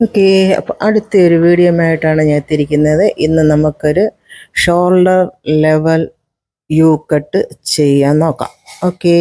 Okay അപ്പോൾ അടുത്തൊരു video ആയിട്ടാണ് ഞാൻ എത്തിയിരിക്കുന്നത്. ഇന്ന് നമുക്കൊരു ഷോൾഡർ ലെവൽ യു കട്ട് ചെയ്യാൻ നോക്കാം. ഓക്കെ.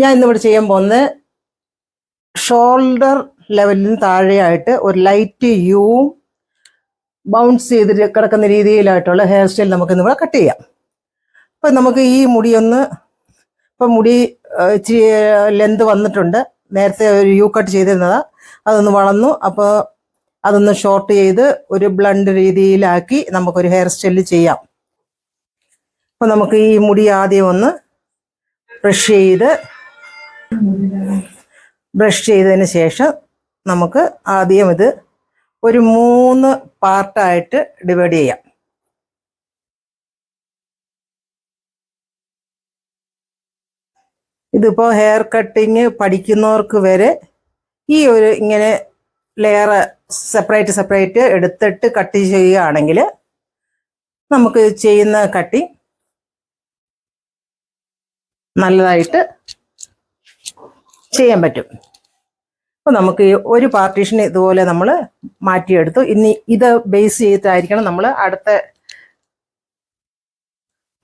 ഞാൻ ഇന്നിവിടെ ചെയ്യാൻ പോകുന്നത് ഷോൾഡർ ലെവലിന് താഴെയായിട്ട് ഒരു ലൈറ്റ് യുവും ബൗൺസ് ചെയ്തിട്ട് കിടക്കുന്ന രീതിയിലായിട്ടുള്ള ഹെയർ സ്റ്റൈൽ നമുക്ക് ഇന്നിവിടെ കട്ട് ചെയ്യാം. അപ്പം നമുക്ക് ഈ മുടി ഒന്ന് ഇപ്പം മുടി ഇച്ചിരി ലെന്ത് വന്നിട്ടുണ്ട്. നേരത്തെ ഒരു യു കട്ട് ചെയ്തിരുന്നതാ. അതൊന്ന് വളർന്നു. അപ്പോൾ അതൊന്ന് ഷോർട്ട് ചെയ്ത് ഒരു ബ്ലണ്ട് രീതിയിലാക്കി നമുക്കൊരു ഹെയർ സ്റ്റൈൽ ചെയ്യാം. അപ്പം നമുക്ക് ഈ മുടി ആദ്യം ഒന്ന് ബ്രഷ് ചെയ്ത് ബ്രഷ് ചെയ്തതിന് ശേഷം നമുക്ക് ആദ്യം ഇത് ഒരു മൂന്ന് പാർട്ടായിട്ട് ഡിവൈഡ് ചെയ്യാം. ഇതിപ്പോൾ ഹെയർ കട്ടിങ് പഠിക്കുന്നവർക്ക് വരെ ഈ ഒരു ഇങ്ങനെ ലെയർ സെപ്പറേറ്റ് സെപ്പറേറ്റ് എടുത്തിട്ട് കട്ട് ചെയ്യുകയാണെങ്കിൽ നമുക്ക് ചെയ്യുന്ന കട്ടിങ് നല്ലതായിട്ട് ചെയ്യാൻ പറ്റും. അപ്പോൾ നമുക്ക് ഒരു പാർട്ടീഷൻ ഇതുപോലെ നമ്മൾ മാറ്റിയെടുത്തു. ഇനി ഇത് ബേസ് ചെയ്തിട്ടായിരിക്കണം നമ്മൾ അടുത്ത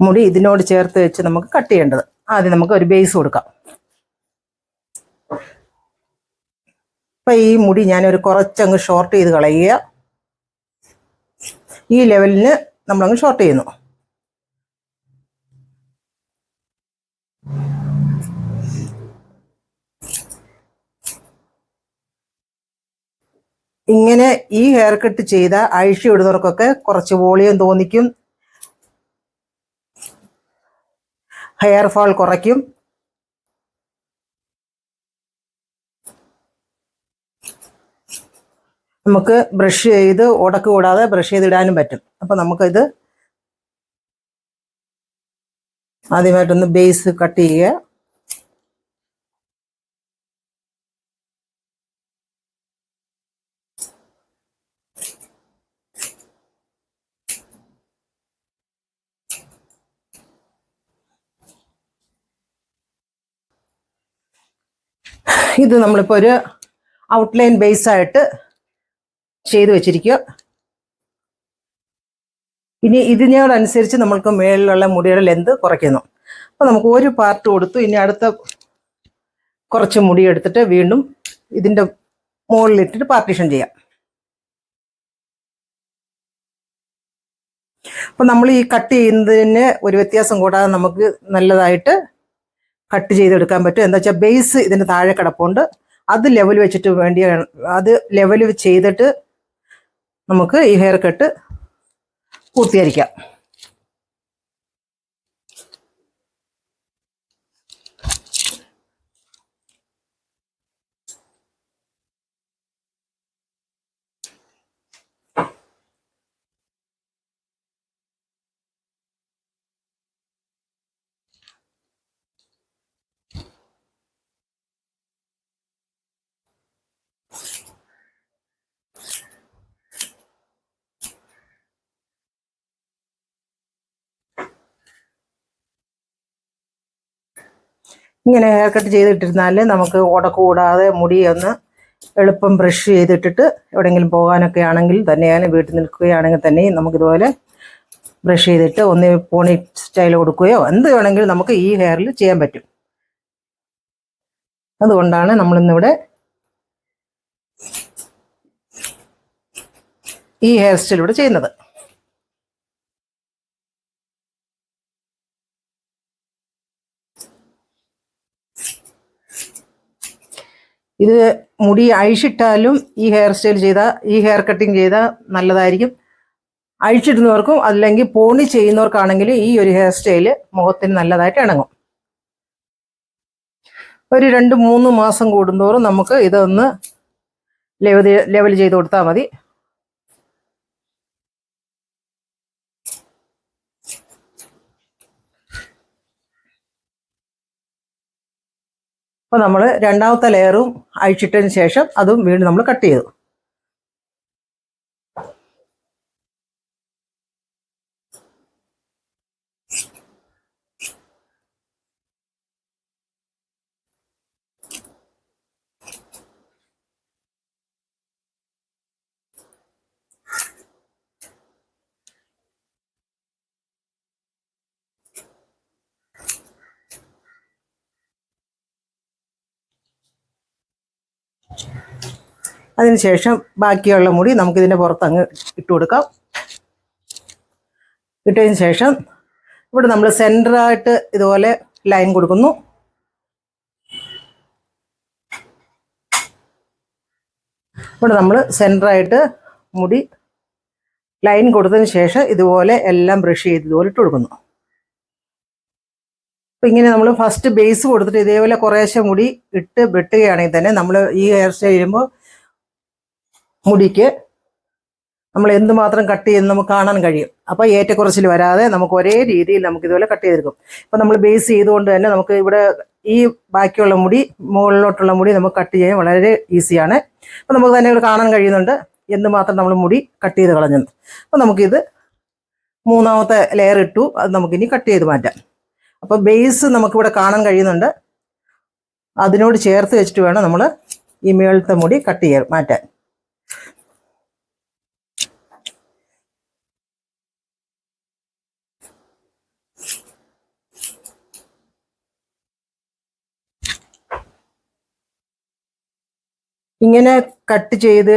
മുടി ഇതിനോട് ചേർത്ത് വെച്ച് നമുക്ക് കട്ട് ചെയ്യേണ്ടത്. ആദ്യം നമുക്ക് ഒരു ബേസ് കൊടുക്കാം. അപ്പൊ ഈ മുടി ഞാനൊരു കുറച്ചങ്ങ് ഷോർട്ട് ചെയ്ത് കളയുക. ഈ ലെവലിന് നമ്മളങ്ങ് ഷോർട്ട് ചെയ്യുന്നു. ഇങ്ങനെ ഈ ഹെയർ കട്ട് ചെയ്ത അഴിച്ചു വിടുന്നവർക്കൊക്കെ കുറച്ച് വോളിയം തോന്നിക്കും. ഹെയർ ഫാൾ കുറയ്ക്കും. നമുക്ക് ബ്രഷ് ചെയ്ത് ഉടക്ക് കൂടാതെ ബ്രഷ് ചെയ്തിടാനും പറ്റും. അപ്പൊ നമുക്കിത് ആദ്യമായിട്ടൊന്ന് ബേസ് കട്ട് ചെയ്യുക. ഇത് നമ്മളിപ്പോൾ ഒരു ഔട്ട്ലൈൻ ബേസ് ആയിട്ട് ചെയ്തു വെച്ചിരിക്കുക. ഇനി ഇതിനോടനുസരിച്ച് നമ്മൾക്ക് മേളിലുള്ള മുടിയുടെ ലെന്ത് കുറയ്ക്കുന്നു. അപ്പോൾ നമുക്ക് ഒരു പാർട്ട് കൊടുത്തു. ഇനി അടുത്ത കുറച്ച് മുടി എടുത്തിട്ട് വീണ്ടും ഇതിന്റെ മുകളിലിട്ടിട്ട് പാർട്ടീഷൻ ചെയ്യാം. അപ്പം നമ്മൾ ഈ കട്ട് ചെയ്യുന്നതിന് ഒരു വ്യത്യാസം കൂടാതെ നമുക്ക് നല്ലതായിട്ട് കട്ട് ചെയ്തെടുക്കാൻ പറ്റും. എന്താ വെച്ചാൽ ബേസ് ഇതിന് താഴെ കിടപ്പുണ്ട്. അത് ലെവൽ വെച്ചിട്ട് വേണ്ടി അത് ലെവൽ ചെയ്തിട്ട് നമുക്ക് ഈ ഹെയർ കട്ട് പൂർത്തീകരിക്കാം ഇങ്ങനെ ഹെയർ കട്ട് ചെയ്തിട്ടിരുന്നാൽ നമുക്ക് ഉടക്ക് കൂടാതെ മുടി ഒന്ന് എളുപ്പം ബ്രഷ് ചെയ്തിട്ടിട്ട് എവിടെയെങ്കിലും പോകാനൊക്കെ ആണെങ്കിൽ തന്നെയാണ് വീട്ടിൽ നിൽക്കുകയാണെങ്കിൽ തന്നെയും നമുക്കിതുപോലെ ബ്രഷ് ചെയ്തിട്ട് ഒന്ന് പോണി സ്റ്റൈൽ കൊടുക്കുകയോ എന്ത് വേണമെങ്കിലും നമുക്ക് ഈ ഹെയറിൽ ചെയ്യാൻ പറ്റും. അതുകൊണ്ടാണ് നമ്മളിന്നിവിടെ ഈ ഹെയർ സ്റ്റൈലിവിടെ ചെയ്യുന്നത്. ഇത് മുടി അഴിച്ചിട്ടാലും ഈ ഹെയർ സ്റ്റൈൽ ചെയ്താൽ ഈ ഹെയർ കട്ടിങ് ചെയ്താൽ നല്ലതായിരിക്കും. അഴിച്ചിടുന്നവർക്കും അല്ലെങ്കിൽ പോണി ചെയ്യുന്നവർക്കാണെങ്കിലും ഈ ഒരു ഹെയർ സ്റ്റൈൽ മുഖത്തിന് നല്ലതായിട്ട് ഇണങ്ങും. ഒരു രണ്ട് മൂന്ന് മാസം കൂടുന്തോറും നമുക്ക് ഇതൊന്ന് ലെവൽ ലെവൽ ചെയ്ത് കൊടുത്താൽ മതി. അപ്പോൾ നമ്മൾ രണ്ടാമത്തെ ലെയറും അഴിച്ചിട്ടതിന് ശേഷം അതും വീണ്ടും നമ്മൾ കട്ട് ചെയ്തു. അതിനുശേഷം ബാക്കിയുള്ള മുടി നമുക്കിതിന്റെ പുറത്ത് അങ്ങ് ഇട്ട് കൊടുക്കാം. ഇട്ടതിന് ശേഷം ഇവിടെ നമ്മൾ സെന്ററായിട്ട് ഇതുപോലെ ലൈൻ കൊടുക്കുന്നു. ഇവിടെ നമ്മൾ സെന്ററായിട്ട് മുടി ലൈൻ കൊടുത്തതിന് ശേഷം ഇതുപോലെ എല്ലാം ബ്രഷ് ചെയ്ത് ഇതുപോലെ ഇട്ട് കൊടുക്കുന്നു. അപ്പം ഇങ്ങനെ നമ്മൾ ഫസ്റ്റ് ബേസ് കൊടുത്തിട്ട് ഇതേപോലെ കുറേശ്ശെ മുടി ഇട്ട് വെട്ടുകയാണെങ്കിൽ തന്നെ നമ്മൾ ഈ ഹെയർ സ്റ്റൈൽ ചെയ്യുമ്പോൾ മുടിക്ക് നമ്മൾ എന്തുമാത്രം കട്ട് ചെയ്ത് നമുക്ക് കാണാൻ കഴിയും. അപ്പോൾ ഏറ്റക്കുറച്ചിൽ വരാതെ നമുക്ക് ഒരേ രീതിയിൽ നമുക്ക് ഇതുപോലെ കട്ട് ചെയ്തെടുക്കും. ഇപ്പം നമ്മൾ ബേസ് ചെയ്തുകൊണ്ട് തന്നെ നമുക്ക് ഇവിടെ ഈ ബാക്കിയുള്ള മുടി മുകളിലോട്ടുള്ള മുടി നമുക്ക് കട്ട് ചെയ്യാൻ വളരെ ഈസിയാണ് അപ്പം നമുക്ക് തന്നെ ഇവിടെ കാണാൻ കഴിയുന്നുണ്ട് എന്തുമാത്രം നമ്മൾ മുടി കട്ട് ചെയ്ത് കളഞ്ഞത് അപ്പം നമുക്കിത് മൂന്നാമത്തെ ലെയർ ഇട്ടു. അത് നമുക്കിനി കട്ട് ചെയ്ത് മാറ്റാം. അപ്പോൾ ബേസ് നമുക്കിവിടെ കാണാൻ കഴിയുന്നുണ്ട്. അതിനോട് ചേർത്ത് വെച്ചിട്ട് വേണം നമ്മൾ ഈ മേളത്തെ മുടി കട്ട് ചെയ്യാൻ മാറ്റാൻ. ഇങ്ങനെ കട്ട് ചെയ്ത്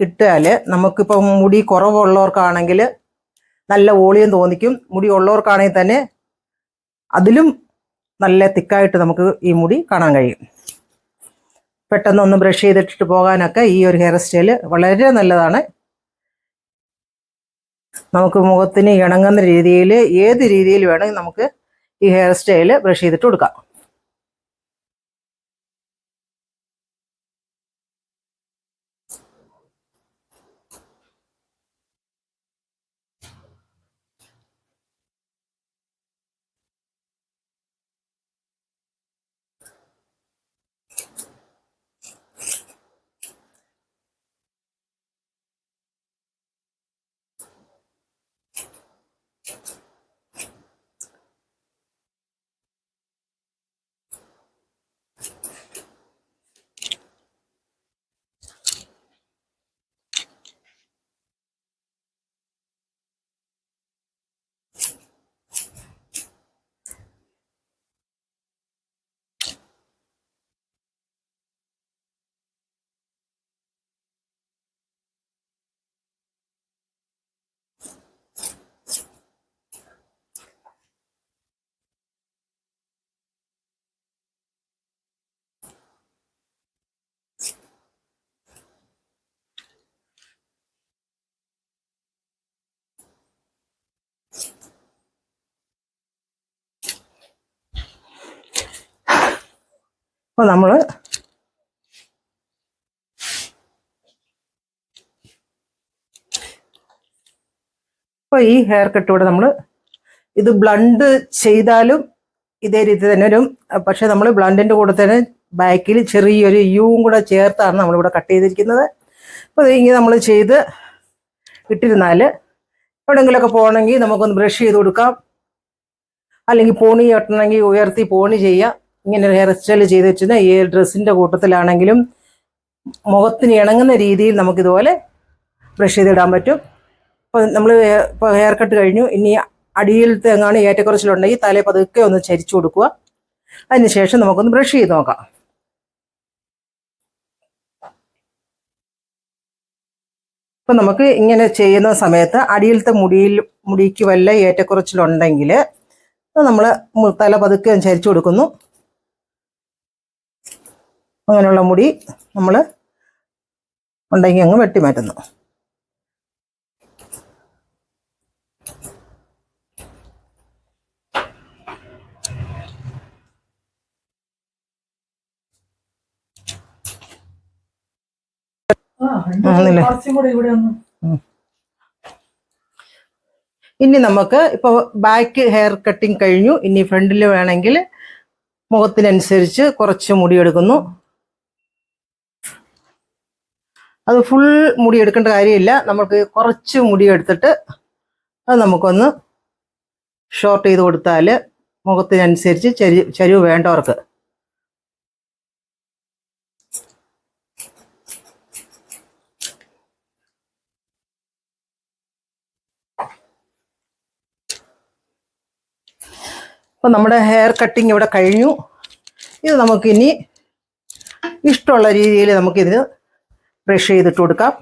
ഇട്ടാൽ നമുക്കിപ്പം മുടി കുറവുള്ളവർക്കാണെങ്കിൽ നല്ല വോളിയം തോന്നിക്കും. മുടി ഉള്ളവർക്കാണെങ്കിൽ തന്നെ അതിലും നല്ല തിക്കായിട്ട് നമുക്ക് ഈ മുടി കാണാൻ കഴിയും. പെട്ടെന്ന് ഒന്ന് ബ്രഷ് ചെയ്തിട്ടിട്ട് പോകാനൊക്കെ ഈ ഒരു ഹെയർ സ്റ്റൈൽ വളരെ നല്ലതാണ്. നമുക്ക് മുഖത്തിന് ഇണങ്ങുന്ന രീതിയിൽ ഏത് രീതിയിൽ വേണമെങ്കിൽ നമുക്ക് ഈ ഹെയർ സ്റ്റൈൽ ബ്രഷ് ചെയ്തിട്ട് കൊടുക്കാം. അപ്പോൾ നമ്മൾ അപ്പോൾ ഈ ഹെയർ കട്ട് ഇവിടെ നമ്മൾ ഇത് ബ്ലണ്ട് ചെയ്താലും ഇതേ രീതി തന്നെ വരും. പക്ഷെ നമ്മൾ ബ്ലണ്ടിന്റെ കൂടെ തന്നെ ബാക്കിൽ ചെറിയൊരു യൂവും കൂടെ ചേർത്താണ് നമ്മളിവിടെ കട്ട് ചെയ്തിരിക്കുന്നത്. അപ്പോൾ ഇത് ഇങ്ങനെ നമ്മൾ ചെയ്ത് ഇട്ടിരുന്നാൽ എവിടെയെങ്കിലുമൊക്കെ പോകണമെങ്കിൽ നമുക്കൊന്ന് ബ്രഷ് ചെയ്ത് കൊടുക്കാം. അല്ലെങ്കിൽ പോണി കെട്ടണമെങ്കിൽ ഉയർത്തി പോണി ചെയ്യാം. ഇങ്ങനെ ഒരു ഹെയർ സ്റ്റൈൽ ചെയ്ത് വെച്ചിരുന്ന ഈ ഡ്രസ്സിന്റെ കൂട്ടത്തിലാണെങ്കിലും മുഖത്തിന് ഇണങ്ങുന്ന രീതിയിൽ നമുക്കിതുപോലെ ബ്രഷ് ചെയ്തിടാൻ പറ്റും. അപ്പോൾ നമ്മൾ ഇപ്പോൾ ഹെയർ കട്ട് കഴിഞ്ഞു. ഇനി അടിയിലത്തെ എങ്ങാണ് ഏറ്റക്കുറച്ചിലുണ്ടെങ്കിൽ തലേ പതുക്കെ ഒന്ന് ചരിച്ചു കൊടുക്കുക. അതിനുശേഷം നമുക്കൊന്ന് ബ്രഷ് ചെയ്ത് നോക്കാം. അപ്പം നമുക്ക് ഇങ്ങനെ ചെയ്യുന്ന സമയത്ത് അടിയിലത്തെ മുടിയിൽ മുടിക്ക് വല്ല ഏറ്റക്കുറച്ചിലുണ്ടെങ്കിൽ നമ്മൾ തല പതുക്കെ ചരിച്ചു കൊടുക്കുന്നു. അങ്ങനെയുള്ള മുടി നമ്മൾ ഉണ്ടെങ്കിൽ അങ്ങ് വെട്ടി മാറ്റുന്നു. ഇനി നമുക്ക് ഇപ്പോൾ ബാക്ക് ഹെയർ കട്ടിങ് കഴിഞ്ഞു. ഇനി ഫ്രണ്ടിൽ വേണമെങ്കിൽ മുഖത്തിനനുസരിച്ച് കുറച്ച് മുടി എടുക്കുന്നു. അത് ഫുൾ മുടി എടുക്കേണ്ട കാര്യമില്ല. നമുക്ക് കുറച്ച് മുടി എടുത്തിട്ട് അത് നമുക്കൊന്ന് ഷോർട്ട് ചെയ്ത് കൊടുത്താൽ മുഖത്തിനനുസരിച്ച് ചരി ചരിവ് വേണ്ടവർക്ക്. അപ്പം നമ്മുടെ ഹെയർ കട്ടിങ് ഇവിടെ കഴിഞ്ഞു. ഇത് നമുക്കിനി ഇഷ്ടമുള്ള രീതിയിൽ നമുക്കിതിന് ബ്രഷ് ചെയ്തിട്ട് കൊടുക്കാം.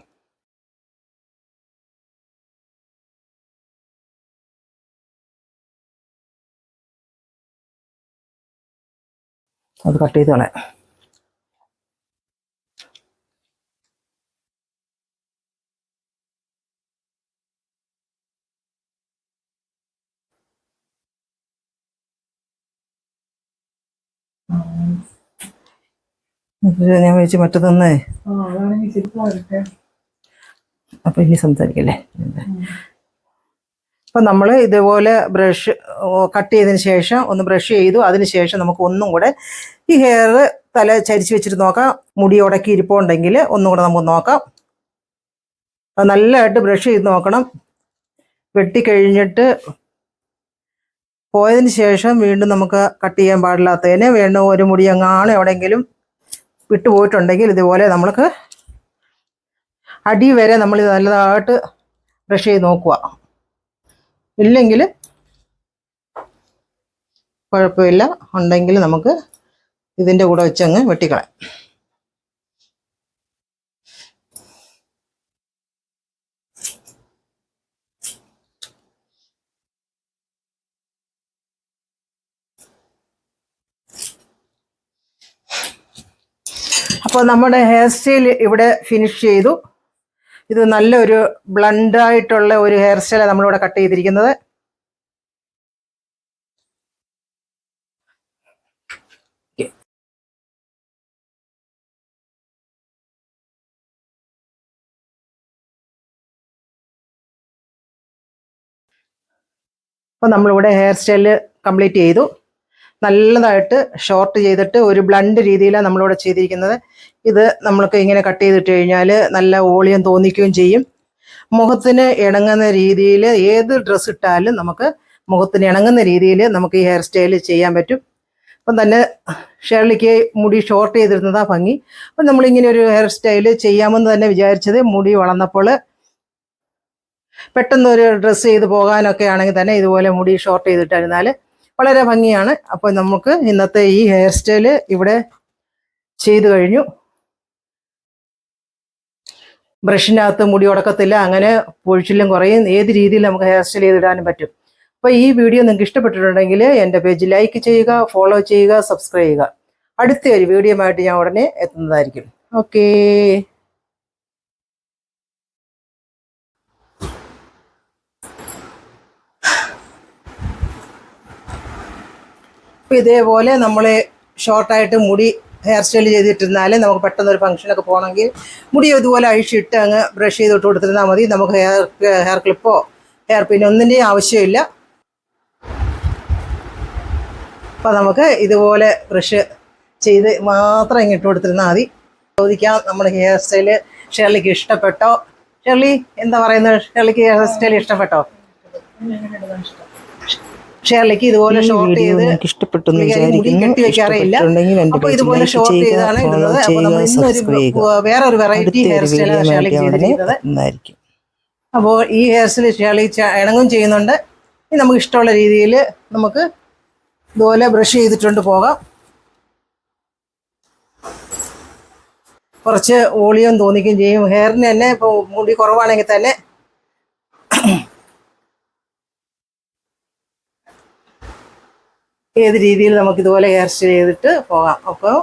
അത് കട്ട് ചെയ്ത് കളയാം ഞാൻ വെച്ച് മറ്റതൊന്നേ അപ്പൊ ഇനി സംസാരിക്കല്ലേ? അപ്പൊ നമ്മൾ ഇതുപോലെ ബ്രഷ് കട്ട് ചെയ്തതിന് ശേഷം ഒന്ന് ബ്രഷ് ചെയ്തു. അതിന് ശേഷം നമുക്ക് ഒന്നും കൂടെ ഈ ഹെയർ തല ചരിച്ച് വെച്ചിട്ട് നോക്കാം. മുടി ഉടക്കി ഇരിപ്പുണ്ടെങ്കിൽ ഒന്നും കൂടെ നമുക്ക് നോക്കാം. അത് നല്ലതായിട്ട് ബ്രഷ് ചെയ്ത് നോക്കണം. വെട്ടി കഴിഞ്ഞിട്ട് പോയതിന് ശേഷം വീണ്ടും നമുക്ക് കട്ട് ചെയ്യാൻ പാടില്ലാത്തതിന് വീണ്ടും ഒരു മുടി എങ്ങാണ് എവിടെയെങ്കിലും വിട്ടുപോയിട്ടുണ്ടെങ്കിൽ ഇതുപോലെ നമ്മൾക്ക് അടി വരെ നമ്മൾ നല്ലതായിട്ട് ബ്രഷ് ചെയ്ത് നോക്കുക. ഇല്ലെങ്കിൽ കുഴപ്പമില്ല. ഉണ്ടെങ്കിൽ നമുക്ക് ഇതിന്റെ കൂടെ വെച്ചങ്ങ് വെട്ടിക്കളയാം. അപ്പോൾ നമ്മുടെ ഹെയർ സ്റ്റൈൽ ഇവിടെ ഫിനിഷ് ചെയ്തു. ഇത് നല്ലൊരു ബ്ലണ്ടായിട്ടുള്ള ഒരു ഹെയർ സ്റ്റൈലാണ് നമ്മളിവിടെ കട്ട് ചെയ്തിരിക്കുന്നത്. അപ്പോൾ നമ്മളിവിടെ ഹെയർ സ്റ്റൈൽ കംപ്ലീറ്റ് ചെയ്തു. നല്ലതായിട്ട് ഷോർട്ട് ചെയ്തിട്ട് ഒരു ബ്ലണ്ട് രീതിയിലാണ് നമ്മളിവിടെ ചെയ്തിരിക്കുന്നത്. ഇത് നമ്മൾക്ക് ഇങ്ങനെ കട്ട് ചെയ്തിട്ട് കഴിഞ്ഞാൽ നല്ല ഓളിയം തോന്നിക്കുകയും ചെയ്യും. മുഖത്തിന് ഇണങ്ങുന്ന രീതിയിൽ ഏത് ഡ്രസ്സ് ഇട്ടാലും നമുക്ക് മുഖത്തിന് ഇണങ്ങുന്ന രീതിയിൽ നമുക്ക് ഈ ഹെയർ സ്റ്റൈൽ ചെയ്യാൻ പറ്റും. അപ്പം തന്നെ ഷേർലിക്ക് മുടി ഷോർട്ട് ചെയ്തിരുന്നതാ ഭംഗി. അപ്പം നമ്മളിങ്ങനെ ഒരു ഹെയർ സ്റ്റൈൽ ചെയ്യാമെന്ന് തന്നെ വിചാരിച്ചത് മുടി വളർന്നപ്പോൾ പെട്ടെന്ന് ഒരു ഡ്രസ്സ് ചെയ്ത് പോകാനൊക്കെ ആണെങ്കിൽ തന്നെ ഇതുപോലെ മുടി ഷോർട്ട് ചെയ്തിട്ടിരുന്നാൽ വളരെ ഭംഗിയാണ്. അപ്പോൾ നമുക്ക് ഇന്നത്തെ ഈ ഹെയർ സ്റ്റൈൽ ഇവിടെ ചെയ്തു കഴിഞ്ഞു. ബ്രഷിനകത്ത് മുടി ഉടക്കത്തില്ല അങ്ങനെ പൊഴിച്ചിലും കുറയും. ഏത് രീതിയിൽ നമുക്ക് ഹെയർ സ്റ്റൈൽ ചെയ്തിടാനും പറ്റും. അപ്പോൾ ഈ വീഡിയോ നിങ്ങൾക്ക് ഇഷ്ടപ്പെട്ടിട്ടുണ്ടെങ്കിൽ എന്റെ പേജ് ലൈക്ക് ചെയ്യുക ഫോളോ ചെയ്യുക സബ്സ്ക്രൈബ് ചെയ്യുക. അടുത്ത ഒരു വീഡിയോ ആയിട്ട് ഞാൻ ഉടനെ എത്തുന്നതായിരിക്കും. ഓക്കേ അപ്പോൾ ഇതേപോലെ നമ്മൾ ഷോർട്ടായിട്ട് മുടി ഹെയർ സ്റ്റൈൽ ചെയ്തിട്ടിരുന്നാൽ നമുക്ക് പെട്ടെന്ന് ഒരു ഫംഗ്ഷനൊക്കെ പോകണമെങ്കിൽ മുടി ഇതുപോലെ അഴിച്ചിട്ട് അങ്ങ് ബ്രഷ് ചെയ്തിട്ട് കൊടുത്തിരുന്നാൽ മതി. നമുക്ക് ഹെയർ ഹെയർ ക്ലിപ്പോ ഹെയർ പിന്നോ ഒന്നിന്റെയും ആവശ്യമില്ല. അപ്പോൾ നമുക്ക് ഇതുപോലെ ബ്രഷ് ചെയ്ത് മാത്രം ഇങ്ങിട്ട് കൊടുത്തിരുന്നാൽ മതി. ചോദിക്കാം നമ്മുടെ ഹെയർ സ്റ്റൈൽ ഷെർലിക്ക് ഇഷ്ടപ്പെട്ടോ? ഷെർലി എന്താ പറയുന്നത്? ഷെർലിക്ക് ഹെയർ സ്റ്റൈൽ ഇഷ്ടപ്പെട്ടോ? ഷെർലിക്ക് ഇതുപോലെ ഷോർട്ട് ചെയ്ത് ഇഷ്ടപ്പെട്ടു കെട്ടി വെക്കാറില്ല അപ്പൊ ഇതുപോലെ ഷോർട്ട് ചെയ്താണ് ഇടുന്നത്. അപ്പൊ നമ്മൾ ഇന്നൊരു വേറെ ഒരു വെറൈറ്റി ഹെയർ സ്റ്റൈലാണ് ഷേർലി ചെയ്തിരിക്കുന്നത് അപ്പോൾ ഈ ഹെയർ സ്റ്റൈൽ ഷേർലി ഇണങ്ങും ചെയ്യുന്നുണ്ട്. ഇനി നമുക്ക് ഇഷ്ടമുള്ള രീതിയിൽ നമുക്ക് ഇതുപോലെ ബ്രഷ് ചെയ്തിട്ടുണ്ട് പോകാം. കുറച്ച് വോളിയം തോന്നിക്കുകയും ചെയ്യും. ഹെയറിന് തന്നെ ഇപ്പോൾ മുടി കുറവാണെങ്കിൽ തന്നെ ഏത് രീതിയിൽ നമുക്ക് ഇതുപോലെ ഹെയർ സ്റ്റൈൽ ചെയ്തിട്ട് പോകാം. അപ്പോൾ